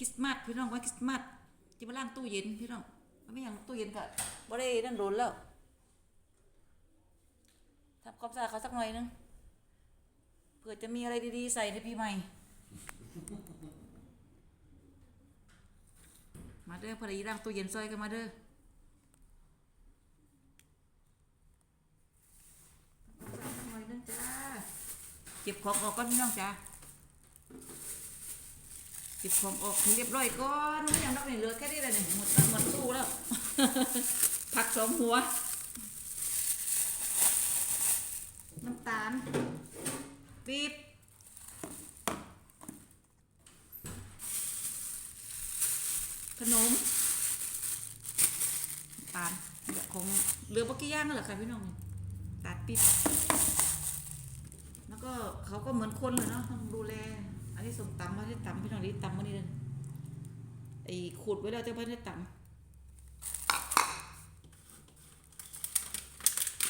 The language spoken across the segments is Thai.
คริสต์มาสพี่น้องวันคริสต์มาสจะมาล้างตู้เย็นพี่น้องมันไม่อย่างตู้เย็นก็บ่ได้นั่นโดนแล้วทำความสะอาดเขาสักหน่อยนึงเผื่อจะมีอะไรดีๆใส่ในปีใหม่ มาเด้อพอดีล้างตู้เย็นซอยกันมาเด้อหน่อยนึงจ้าเก็บของออกก่อนพี่น้องจ้า เก็บของออกให้เรียบร้อยก่อนไม่อย่างนักนี่เหลือแค่นี้แหละนี่หมดตั้งหมดตู้แล้ว ผักสองหัว น้ำตาลปี๊บขนมน้ำตาลของเหลือปกี้ย่างนั่นแหละค่ะพี่น้องนี่ตาลปี๊บแล้วก็เขาก็เหมือนคนเลยเนาะต้องดูแล อันนี้สมตำม่ได้ตำพี่น้องนี่ตำมานี่เลยไอ้ขูดไว้แล้วจะไม่ได้ตำ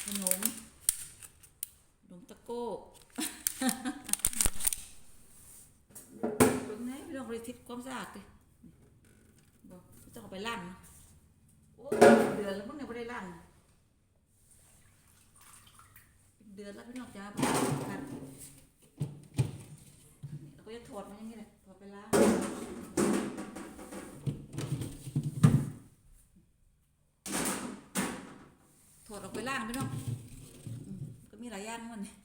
ขนมขนมตะโก้เป็นไงพี่น้องบริทิศความสะอาดดิบอกต้องเอาไปล้างโอ้เดือนแล้วมึงเนี่ยไม่ได้ล้างเป็นเดือนแล้วพี่น้องจ้าบอกกันเราก็ จะถอดมันอย่างนี้แหละถอดไปล้างถอดออกไปล้างพี่น้องก็มีหลายย่างมันเนี่ย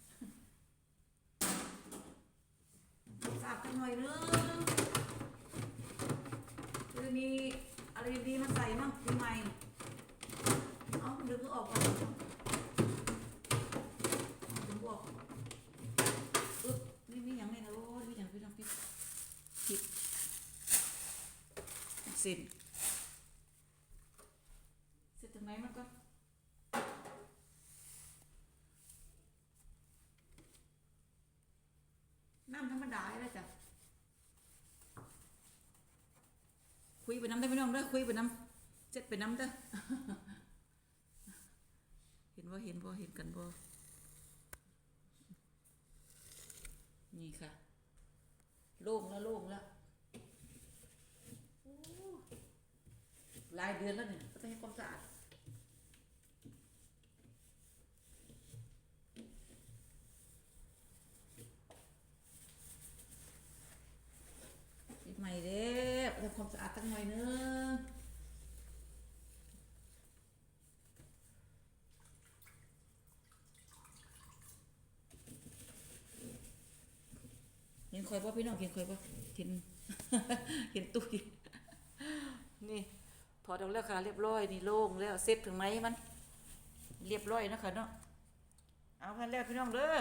สาบกันหน่อยนึงจะมีอะไรดีๆมาใส่มั่งปีใหม่เอาดึงก็ออกก่อนดึงบอกอึ๊บนี่มีอย่างไรนะโอ้ยมีอย่างพี่น้องพี่ผิดเสร็จเสร็จตรงไหนมันก็น้ำธรรมดาเลยจ้ะคุยไปน้ำได้ไม่น้องเด้อคุยไปน้ำเจ็ดไปน้ำเด้อเห็นว่าเห็นบ่เห็นกันบ่นี่ค่ะ โล่งแล้วโล่งแล้วโอ้หลายเดือนแล้วเนี่ยก็ต้องให้ความสะอาดปิดใหม่เด้อทำความสะอาดตั้งหน่อยนึงเห็นคอยป่ะพี่น้องเห็นคอยป่ะเห็น เห็นตู้กินนี่ถ ออกแล้วค่ะเรียบร้อยนี่โล่งแล้วเซฟถึงไหมมัน เรียบร้อยนะคะเนาะเอาพันแล้วพี่น้องเด้อ